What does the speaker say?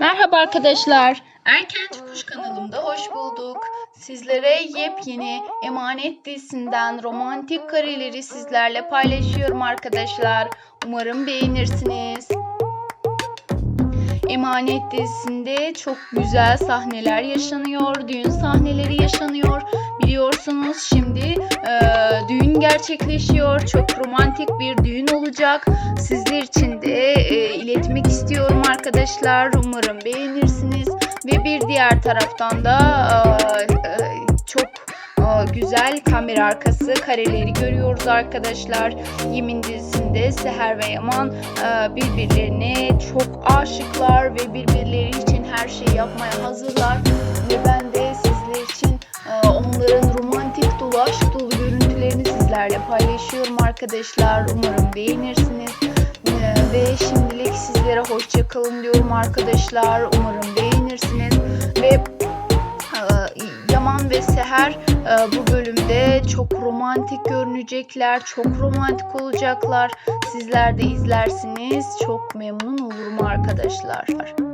Merhaba arkadaşlar. Erken Çıkış kanalımda hoş bulduk. Sizlere yepyeni Emanet dizisinden romantik kareleri sizlerle paylaşıyorum arkadaşlar. Umarım beğenirsiniz. Emanet dizisinde çok güzel sahneler yaşanıyor. Düğün sahneleri yaşanıyor. Biliyorsunuz şimdi e, düğün gerçekleşiyor. Çok romantik bir düğün olacak. Sizler için de e, iletmek istiyorum arkadaşlar. Umarım beğenirsiniz. Ve bir diğer taraftan da çok güzel kamera arkası kareleri görüyoruz arkadaşlar. Yemin dizisinde Seher ve Yaman birbirlerine çok aşıklar ve birbirleri için her şeyi yapmaya hazırlar. Ve ben de sizler için onların romantik dolu aşk dolu görüntülerini sizlerle paylaşıyorum arkadaşlar. Umarım beğenirsiniz. E, ve şimdilik sizlere hoşça kalın diyorum arkadaşlar. Umarım beğenirsiniz. Ve e, Yaman ve Seher e, bu bölümde çok romantik görünecekler, çok romantik olacaklar. Sizler de izlersiniz, çok memnun olurum arkadaşlar.